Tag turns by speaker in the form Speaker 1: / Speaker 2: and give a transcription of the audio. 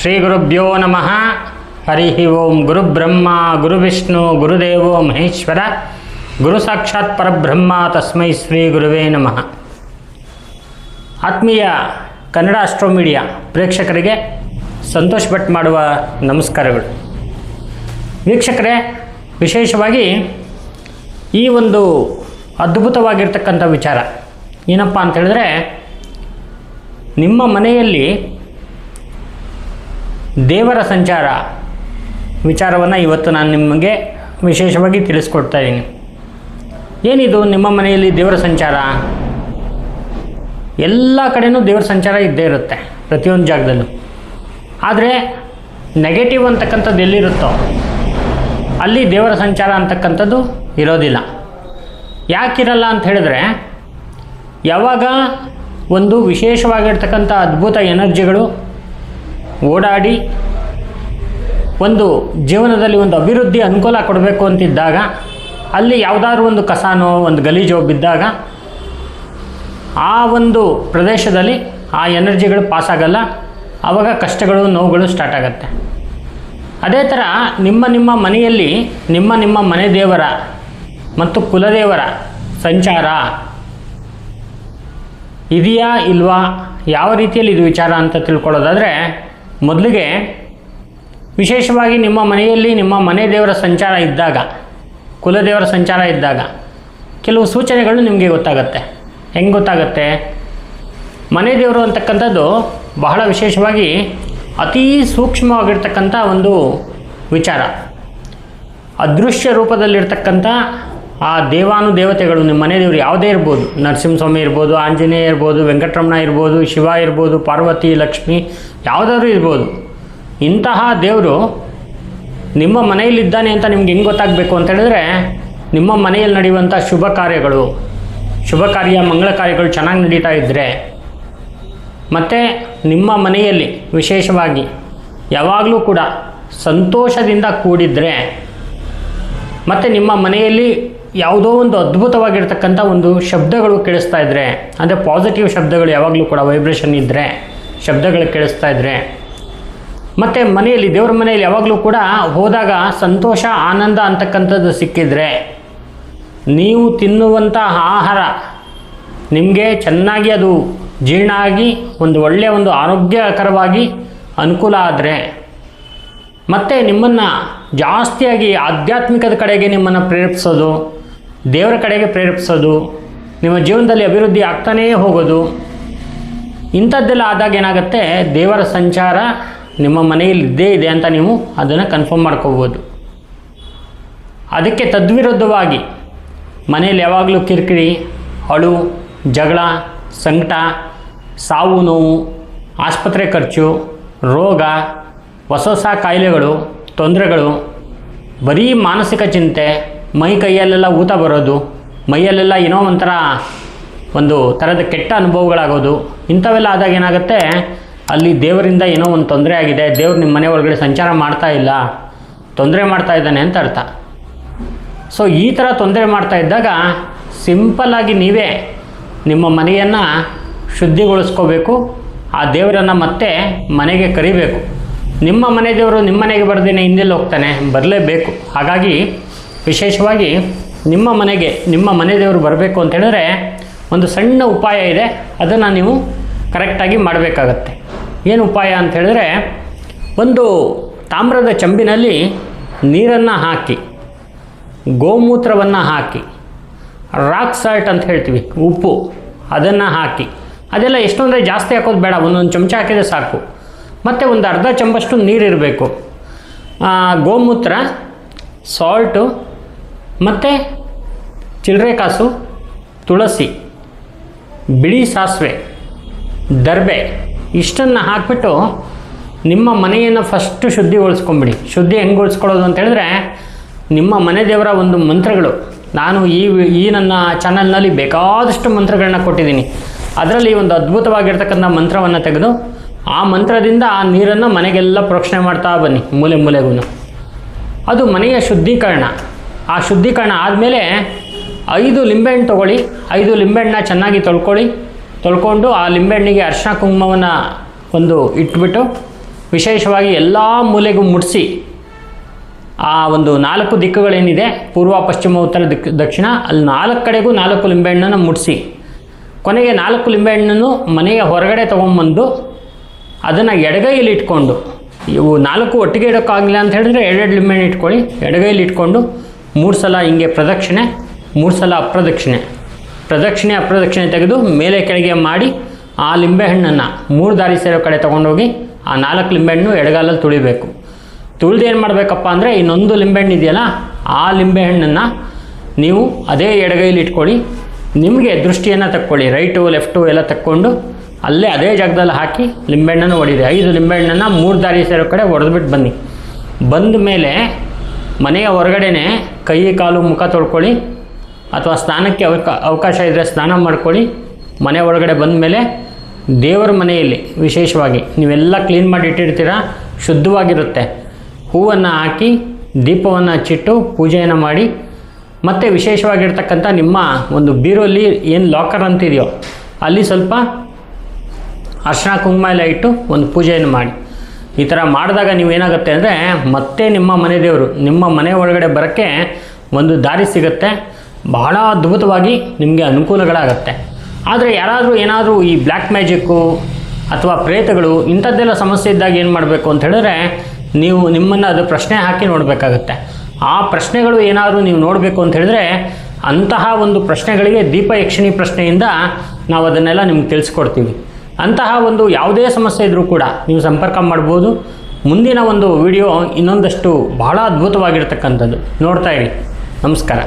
Speaker 1: ಶ್ರೀ ಗುರುಭ್ಯೋ ನಮಃ. ಹರಿ ಓಂ ಗುರುಬ್ರಹ್ಮ, ಗುರುವಿಷ್ಣು, ಗುರುದೇವೋ ಮಹೇಶ್ವರ. ಗುರು ಸಾಕ್ಷಾತ್ ಪರಬ್ರಹ್ಮ, ತಸ್ಮೈ ಶ್ರೀ ಗುರುವೇ ನಮಃ. ಆತ್ಮೀಯ ಕನ್ನಡ ಅಸ್ಟ್ರೋ ಮೀಡಿಯಾ ಪ್ರೇಕ್ಷಕರಿಗೆ ಸಂತೋಷ್ ಭಟ್ ಮಾಡುವ ನಮಸ್ಕಾರಗಳು. ವೀಕ್ಷಕರೇ, ವಿಶೇಷವಾಗಿ ಈ ಒಂದು ಅದ್ಭುತವಾಗಿರ್ತಕ್ಕಂಥ ವಿಚಾರ ಏನಪ್ಪ ಅಂತ ಹೇಳಿದ್ರೆ, ನಿಮ್ಮ ಮನೆಯಲ್ಲಿ ದೇವರ ಸಂಚಾರ ವಿಚಾರವನ್ನು ಇವತ್ತು ನಾನು ನಿಮಗೆ ವಿಶೇಷವಾಗಿ ತಿಳಿಸ್ಕೊಡ್ತಾ ಇದ್ದೀನಿ. ಏನಿದು? ನಿಮ್ಮ ಮನೆಯಲ್ಲಿ ದೇವರ ಸಂಚಾರ? ಎಲ್ಲ ಕಡೆನೂ ದೇವರ ಸಂಚಾರ ಇದ್ದೇ ಇರುತ್ತೆ ಪ್ರತಿಯೊಂದು ಜಾಗದಲ್ಲೂ. ಆದರೆ ನೆಗೆಟಿವ್ ಅಂತಕ್ಕಂಥದ್ದು ಎಲ್ಲಿರುತ್ತೋ? ಅಲ್ಲಿ ದೇವರ ಸಂಚಾರ ಅಂತಕ್ಕಂಥದ್ದು ಇರೋದಿಲ್ಲ. ಯಾಕಿರಲ್ಲ ಅಂತ ಹೇಳಿದ್ರೆ, ಯಾವಾಗ ಒಂದು ವಿಶೇಷವಾಗಿರ್ತಕ್ಕಂಥ ಅದ್ಭುತ ಎನರ್ಜಿಗಳು ಓಡಾಡಿ ಒಂದು ಜೀವನದಲ್ಲಿ ಒಂದು ಅಭಿವೃದ್ಧಿ ಅನುಕೂಲ ಕೊಡಬೇಕು ಅಂತಿದ್ದಾಗ, ಅಲ್ಲಿ ಯಾವುದಾದ್ರೂ ಒಂದು ಕಸಾನೋ, ಒಂದು ಗಲೀಜೋ ಬಿದ್ದಾಗ, ಆ ಒಂದು ಪ್ರದೇಶದಲ್ಲಿ ಆ ಎನರ್ಜಿಗಳು ಪಾಸಾಗಲ್ಲ ಆವಾಗ ಕಷ್ಟಗಳು, ನೋವುಗಳು ಸ್ಟಾರ್ಟ್ ಆಗುತ್ತೆ. ಅದೇ ಥರ ನಿಮ್ಮ ನಿಮ್ಮ ಮನೆಯಲ್ಲಿ, ನಿಮ್ಮ ನಿಮ್ಮ ಮನೆ ದೇವರ ಮತ್ತು ಕುಲದೇವರ ಸಂಚಾರ ಇದೆಯಾ ಇಲ್ವಾ? ಯಾವ ರೀತಿಯಲ್ಲಿ ಇದು ವಿಚಾರ ಅಂತ ತಿಳ್ಕೊಳ್ಳೋದಾದರೆ ಮೊದಲಿಗೆ ವಿಶೇಷವಾಗಿ ನಿಮ್ಮ ಮನೆಯಲ್ಲಿ ನಿಮ್ಮ ಮನೆ ದೇವರ ಸಂಚಾರ ಇದ್ದಾಗ, ಕುಲದೇವರ ಸಂಚಾರ ಇದ್ದಾಗ ಕೆಲವು ಸೂಚನೆಗಳು ನಿಮಗೆ ಗೊತ್ತಾಗುತ್ತೆ. ಹೆಂಗೆ ಗೊತ್ತಾಗುತ್ತೆ? ಮನೆ ದೇವರು ಅಂತಕ್ಕಂಥದ್ದು ಬಹಳ ವಿಶೇಷವಾಗಿ ಅತೀ ಸೂಕ್ಷ್ಮವಾಗಿರ್ತಕ್ಕಂಥ ಒಂದು ವಿಚಾರ. ಅದೃಶ್ಯ ರೂಪದಲ್ಲಿರ್ತಕ್ಕಂಥ ಆ ದೇವಾನು ದೇವತೆಗಳು ನಿಮ್ಮ ಮನೆ ದೇವರು ಯಾವುದೇ ಇರ್ಬೋದು. ನರಸಿಂಹಸ್ವಾಮಿ ಇರ್ಬೋದು, ಆಂಜನೇಯ ಇರ್ಬೋದು, ವೆಂಕಟರಮಣ ಇರ್ಬೋದು, ಶಿವ ಇರ್ಬೋದು, ಪಾರ್ವತಿ, ಲಕ್ಷ್ಮಿ ಯಾವುದಾದ್ರೂ ಇರ್ಬೋದು. ಇಂತಹ ದೇವರು ನಿಮ್ಮ ಮನೆಯಲ್ಲಿದ್ದಾನೆ ಅಂತ ನಿಮ್ಗೆ ಹೆಂಗೆ ಗೊತ್ತಾಗಬೇಕು ಅಂತ ಹೇಳಿದ್ರೆ ನಿಮ್ಮ ಮನೆಯಲ್ಲಿ ನಡೆಯುವಂಥ ಶುಭ ಕಾರ್ಯಗಳು, ಶುಭ ಕಾರ್ಯ, ಮಂಗಳ ಕಾರ್ಯಗಳು ಚೆನ್ನಾಗಿ ನಡೀತಾ ಇದ್ದರೆ ಮತ್ತು ನಿಮ್ಮ ಮನೆಯಲ್ಲಿ ವಿಶೇಷವಾಗಿ ಯಾವಾಗಲೂ ಕೂಡ ಸಂತೋಷದಿಂದ ಕೂಡಿದರೆ ಮತ್ತು ನಿಮ್ಮ ಮನೆಯಲ್ಲಿ ಯಾವುದೋ ಒಂದು ಅದ್ಭುತವಾಗಿರ್ತಕ್ಕಂಥ ಒಂದು ಶಬ್ದಗಳು ಕೇಳಿಸ್ತಾ ಇದ್ದರೆ ಅಂದರೆ ಪಾಸಿಟಿವ್ ಶಬ್ದಗಳು ಯಾವಾಗಲೂ ಕೂಡ ವೈಬ್ರೇಷನ್ ಇದ್ದರೆ ಶಬ್ದಗಳು ಕೇಳಿಸ್ತಾ ಇದ್ದರೆ ಮತ್ತು ಮನೆಯಲ್ಲಿ, ದೇವ್ರ ಮನೆಯಲ್ಲಿ ಯಾವಾಗಲೂ ಕೂಡ ಹೋದಾಗ ಸಂತೋಷ, ಆನಂದ ಅಂತಕ್ಕಂಥದ್ದು ಸಿಕ್ಕಿದರೆ, ನೀವು ತಿನ್ನುವಂಥ ಆಹಾರ ನಿಮಗೆ ಚೆನ್ನಾಗಿ ಅದು ಜೀರ್ಣ ಆಗಿ, ಒಂದು ಒಳ್ಳೆಯ ಒಂದು ಆರೋಗ್ಯಕರವಾಗಿ ಅನುಕೂಲ ಆದರೆ, ಮತ್ತು ನಿಮ್ಮನ್ನು ಜಾಸ್ತಿಯಾಗಿ ಆಧ್ಯಾತ್ಮಿಕದ ಕಡೆಗೆ ನಿಮ್ಮನ್ನು ಪ್ರೇರೇಪಿಸೋದು ದೇವರ ಕಡೆಗೆ ಪ್ರೇರೇಪಿಸೋದು, ನಿಮ್ಮ ಜೀವನದಲ್ಲಿ ಅಭಿವೃದ್ಧಿ ಆಗ್ತಾನೇ ಹೋಗೋದು, ಇಂಥದ್ದೆಲ್ಲ ಆದಾಗ ಏನಾಗುತ್ತೆ? ದೇವರ ಸಂಚಾರ ನಿಮ್ಮ ಮನೆಯಲ್ಲಿ ಇದ್ದೇ ಇದೆ ಅಂತ ನೀವು ಅದನ್ನು ಕನ್ಫರ್ಮ್ ಮಾಡ್ಕೋಬೋದು. ಅದಕ್ಕೆ ತದ್ವಿರುದ್ಧವಾಗಿ ಮನೆಯಲ್ಲಿ ಯಾವಾಗಲೂ ಕಿರಿಕಿರಿ, ಅಳು, ಜಗಳ, ಸಂಕಟ, ಸಾವು ನೋವು, ಆಸ್ಪತ್ರೆ ಖರ್ಚು, ರೋಗ, ಹೊಸ ಹೊಸ ಕಾಯಿಲೆಗಳು, ತೊಂದರೆಗಳು, ಬರೀ ಮಾನಸಿಕ ಚಿಂತೆ ಮೈ ಕೈಯಲ್ಲೆಲ್ಲ ಊತ ಬರೋದು, ಮೈಯಲ್ಲೆಲ್ಲ ಏನೋ ಒಂಥರ ಒಂದು ಥರದ ಕೆಟ್ಟ ಅನುಭವಗಳಾಗೋದು, ಇಂಥವೆಲ್ಲ ಆದಾಗ ಏನಾಗುತ್ತೆ? ಅಲ್ಲಿ ದೇವರಿಂದ ಏನೋ ಒಂದು ತೊಂದರೆ ಆಗಿದೆ, ದೇವ್ರು ನಿಮ್ಮ ಮನೆ ಒಳಗಡೆ ಸಂಚಾರ ಮಾಡ್ತಾ ಇಲ್ಲ, ತೊಂದರೆ ಮಾಡ್ತಾ ಇದ್ದಾನೆ ಅಂತ ಅರ್ಥ. ಸೊ ಈ ಥರ ತೊಂದರೆ ಮಾಡ್ತಾ ಇದ್ದಾಗ ಸಿಂಪಲ್ಲಾಗಿ ನೀವೇ ನಿಮ್ಮ ಮನೆಯನ್ನು ಶುದ್ಧಿಗೊಳಿಸ್ಕೋಬೇಕು, ಆ ದೇವರನ್ನು ಮತ್ತೆ ಮನೆಗೆ ಕರಿಬೇಕು. ನಿಮ್ಮ ಮನೆ ದೇವರು ನಿಮ್ಮ ಮನೆಗೆ ಬರ್ದೇನೆ ಹಿಂದೆಲ್ಲಿ ಹೋಗ್ತಾನೆ? ಬರಲೇಬೇಕು. ಹಾಗಾಗಿ ವಿಶೇಷವಾಗಿ ನಿಮ್ಮ ಮನೆಗೆ, ನಿಮ್ಮ ಮನೆ ದೇವರು ಬರಬೇಕು ಅಂತ ಹೇಳಿದ್ರೆ ಒಂದು ಸಣ್ಣ ಉಪಾಯ ಇದೆ. ಅದನ್ನು ನೀವು ಕರೆಕ್ಟಾಗಿ ಮಾಡಬೇಕಾಗತ್ತೆ. ಏನು ಉಪಾಯ ಅಂತ ಹೇಳಿದ್ರೆ ಒಂದು ತಾಮ್ರದ ಚಂಬಿನಲ್ಲಿ ನೀರನ್ನು ಹಾಕಿ, ಗೋಮೂತ್ರವನ್ನು ಹಾಕಿ, ರಾಕ್ ಸಾಲ್ಟ್ ಅಂತ ಹೇಳ್ತೀವಿ, ಉಪ್ಪು ಅದನ್ನು ಹಾಕಿ, ಅದೆಲ್ಲ ಎಷ್ಟು ಅಂದರೆ ಜಾಸ್ತಿ ಹಾಕೋದು ಬೇಡ, ಒಂದೊಂದು ಚಮಚ ಹಾಕಿದರೆ ಸಾಕು. ಮತ್ತು ಒಂದು ಅರ್ಧ ಚಮಚಷ್ಟು ನೀರಿರಬೇಕು. ಗೋಮೂತ್ರ, ಸಾಲ್ಟು ಮತ್ತು ಚಿಲ್ಲರೆ ಕಾಸು, ತುಳಸಿ, ಬಿಳಿ ಸಾಸಿವೆ, ದರ್ಬೆ ಇಷ್ಟನ್ನು ಹಾಕಿಬಿಟ್ಟು ನಿಮ್ಮ ಮನೆಯನ್ನು ಫಸ್ಟು ಶುದ್ಧಿಗೊಳಿಸ್ಕೊಂಬಿಡಿ. ಶುದ್ಧಿ ಹೆಂಗೊಳಿಸ್ಕೊಳ್ಳೋದು ಅಂತ ಹೇಳಿದ್ರೆ ನಿಮ್ಮ ಮನೆ ದೇವರ ಒಂದು ಮಂತ್ರಗಳು. ನಾನು ಈ ಈ ನನ್ನ ಚಾನಲ್ನಲ್ಲಿ ಬೇಕಾದಷ್ಟು ಮಂತ್ರಗಳನ್ನ ಕೊಟ್ಟಿದ್ದೀನಿ. ಅದರಲ್ಲಿ ಒಂದು ಅದ್ಭುತವಾಗಿರ್ತಕ್ಕಂಥ ಮಂತ್ರವನ್ನು ತೆಗೆದು ಆ ಮಂತ್ರದಿಂದ ಆ ನೀರನ್ನು ಮನೆಗೆಲ್ಲ ಪ್ರೋಕ್ಷಣೆ ಮಾಡ್ತಾ ಬನ್ನಿ. ಮೂಲೆ ಮೂಲೆಗೂ ಅದು ಮನೆಯ ಶುದ್ಧೀಕರಣ. ಆ ಶುದ್ಧೀಕರಣ ಆದಮೇಲೆ ಐದು ಲಿಂಬೆಹಣ್ಣು ತೊಗೊಳ್ಳಿ. ಐದು ಲಿಂಬೆಹಣ್ಣನ್ನ ಚೆನ್ನಾಗಿ ತೊಳ್ಕೊಳ್ಳಿ. ತೊಳ್ಕೊಂಡು ಆ ಲಿಂಬೆಹಣ್ಣಿಗೆ ಅರ್ಶಿನ ಕುಂಕುಮವನ್ನು ಒಂದು ಇಟ್ಬಿಟ್ಟು ವಿಶೇಷವಾಗಿ ಎಲ್ಲ ಮೂಲೆಗೂ ಮುಡಿಸಿ ಆ ಒಂದು ನಾಲ್ಕು ದಿಕ್ಕುಗಳೇನಿದೆ, ಪೂರ್ವ, ಪಶ್ಚಿಮ, ಉತ್ತರ, ದಿಕ್, ದಕ್ಷಿಣ, ಅಲ್ಲಿ ನಾಲ್ಕು ಕಡೆಗೂ ನಾಲ್ಕು ಲಿಂಬೆಹಣ್ಣನ್ನು ಮುಡಿಸಿ ಕೊನೆಗೆ ನಾಲ್ಕು ಲಿಂಬೆಹಣ್ಣನ್ನು ಮನೆಯ ಹೊರಗಡೆ ತೊಗೊಂಬಂದು ಅದನ್ನು ಎಡಗೈಯಲ್ಲಿ ಇಟ್ಕೊಂಡು, ಇವು ನಾಲ್ಕು ಒಟ್ಟಿಗೆ ಇಡೋಕ್ಕಾಗಲಿಲ್ಲ ಅಂತ ಹೇಳಿದ್ರೆ ಎರಡೆರಡು ಲಿಂಬೆಹಣ್ಣು ಇಟ್ಕೊಳ್ಳಿ. ಎಡಗೈಯಲ್ಲಿ ಇಟ್ಕೊಂಡು ಮೂರು ಸಲ ಹಿಂಗೆ ಪ್ರದಕ್ಷಿಣೆ, ಮೂರು ಸಲ ಅಪ್ರದಕ್ಷಿಣೆ. ಪ್ರದಕ್ಷಿಣೆ, ಅಪ್ರದಕ್ಷಿಣೆ ತೆಗೆದು ಮೇಲೆ ಕೆಳಗೆ ಮಾಡಿ ಆ ಲಿಂಬೆಹಣ್ಣನ್ನು ಮೂರು ದಾರಿ ಸೇರೋ ಕಡೆ ತೊಗೊಂಡೋಗಿ ಆ ನಾಲ್ಕು ಲಿಂಬೆಹಣ್ಣು ಎಡಗಾಲಲ್ಲಿ ತುಳಿಬೇಕು. ತುಳಿದು ಏನು ಮಾಡಬೇಕಪ್ಪ ಅಂದರೆ ಇನ್ನೊಂದು ಲಿಂಬೆಹಣ್ಣು ಇದೆಯಲ್ಲ, ಆ ಲಿಂಬೆಹಣ್ಣನ್ನು ನೀವು ಅದೇ ಎಡಗೈಲಿ ಇಟ್ಕೊಳ್ಳಿ. ನಿಮಗೆ ದೃಷ್ಟಿಯನ್ನು ತಕ್ಕೊಳ್ಳಿ, ರೈಟು, ಲೆಫ್ಟು ಎಲ್ಲ ತಕ್ಕೊಂಡು ಅಲ್ಲೇ ಅದೇ ಜಾಗದಲ್ಲಿ ಹಾಕಿ ಲಿಂಬೆಹಣ್ಣನ್ನು ಹೊಡೀರಿ ಐದು ಲಿಂಬೆಹಣ್ಣನ್ನು ಮೂರು ದಾರಿ ಸೇರೋ ಕಡೆ ಹೊಡೆದ್ಬಿಟ್ಟು ಬನ್ನಿ. ಬಂದ ಮೇಲೆ ಮನೆಯ ಹೊರಗಡೆನೆ ಕೈ, ಕಾಲು, ಮುಖ ತೊಳ್ಕೊಳ್ಳಿ ಅಥವಾ ಸ್ನಾನಕ್ಕೆ ಅವಕ, ಅವಕಾಶ ಇದ್ದರೆ ಸ್ನಾನ ಮಾಡ್ಕೊಳ್ಳಿ. ಮನೆ ಒಳಗಡೆ ಬಂದ ಮೇಲೆ ದೇವರ ಮನೆಯಲ್ಲಿ ವಿಶೇಷವಾಗಿ ನೀವೆಲ್ಲ ಕ್ಲೀನ್ ಮಾಡಿ ಇಟ್ಟಿರ್ತೀರ, ಶುದ್ಧವಾಗಿರುತ್ತೆ. ಹೂವನ್ನು ಹಾಕಿ ದೀಪವನ್ನು ಹಚ್ಚಿಟ್ಟು ಪೂಜೆಯನ್ನು ಮಾಡಿ. ಮತ್ತು ವಿಶೇಷವಾಗಿರ್ತಕ್ಕಂಥ ನಿಮ್ಮ ಒಂದು ಬೀರೋಲ್ಲಿ ಏನು ಲಾಕರ್ ಅಂತಿದೆಯೋ, ಅಲ್ಲಿ ಸ್ವಲ್ಪ ಅರ್ಶನ ಕುಂಕುಮ ಎಲ್ಲ ಇಟ್ಟು ಒಂದು ಪೂಜೆಯನ್ನು ಮಾಡಿ. ಈ ಥರ ಮಾಡಿದಾಗ ನೀವೇನಾಗುತ್ತೆ ಅಂದರೆ ಮತ್ತೆ ನಿಮ್ಮ ಮನೆ ದೇವರು, ನಿಮ್ಮ ಮನೆ ಒಳಗಡೆ ಬರೋಕ್ಕೆ ಒಂದು ದಾರಿ ಸಿಗುತ್ತೆ. ಬಹಳ ಅದ್ಭುತವಾಗಿ ನಿಮಗೆ ಅನುಕೂಲಗಳಾಗತ್ತೆ. ಆದರೆ ಯಾರಾದರೂ ಏನಾದರೂ ಈ ಬ್ಲ್ಯಾಕ್ ಮ್ಯಾಜಿಕ್ಕು ಅಥವಾ ಪ್ರೇತಗಳು ಇಂಥದ್ದೆಲ್ಲ ಸಮಸ್ಯೆ ಇದ್ದಾಗ ಏನು ಮಾಡಬೇಕು ಅಂತ ಹೇಳಿದ್ರೆ ನೀವು ನಿಮ್ಮನ್ನು ಅದು ಪ್ರಶ್ನೆ ಹಾಕಿ ನೋಡಬೇಕಾಗತ್ತೆ. ಆ ಪ್ರಶ್ನೆಗಳು ಏನಾದರೂ ನೀವು ನೋಡಬೇಕು ಅಂತ ಹೇಳಿದ್ರೆ ಅಂತಹ ಒಂದು ಪ್ರಶ್ನೆಗಳಿಗೆ ದೀಪ ಯಕ್ಷಿಣಿ ಪ್ರಶ್ನೆಯಿಂದ ನಾವು ಅದನ್ನೆಲ್ಲ ನಿಮ್ಗೆ ತಿಳಿಸ್ಕೊಡ್ತೀವಿ. ಅಂತಹ ಒಂದು ಯಾವುದೇ ಸಮಸ್ಯೆ ಇದ್ದರೂ ಕೂಡ ನೀವು ಸಂಪರ್ಕ ಮಾಡ್ಬೋದು. ಮುಂದಿನ ಒಂದು ವಿಡಿಯೋ ಇನ್ನೊಂದಷ್ಟು ಬಹಳ ಅದ್ಭುತವಾಗಿರ್ತಕ್ಕಂಥದ್ದು. ನೋಡ್ತಾ ಇರಿ. ನಮಸ್ಕಾರ.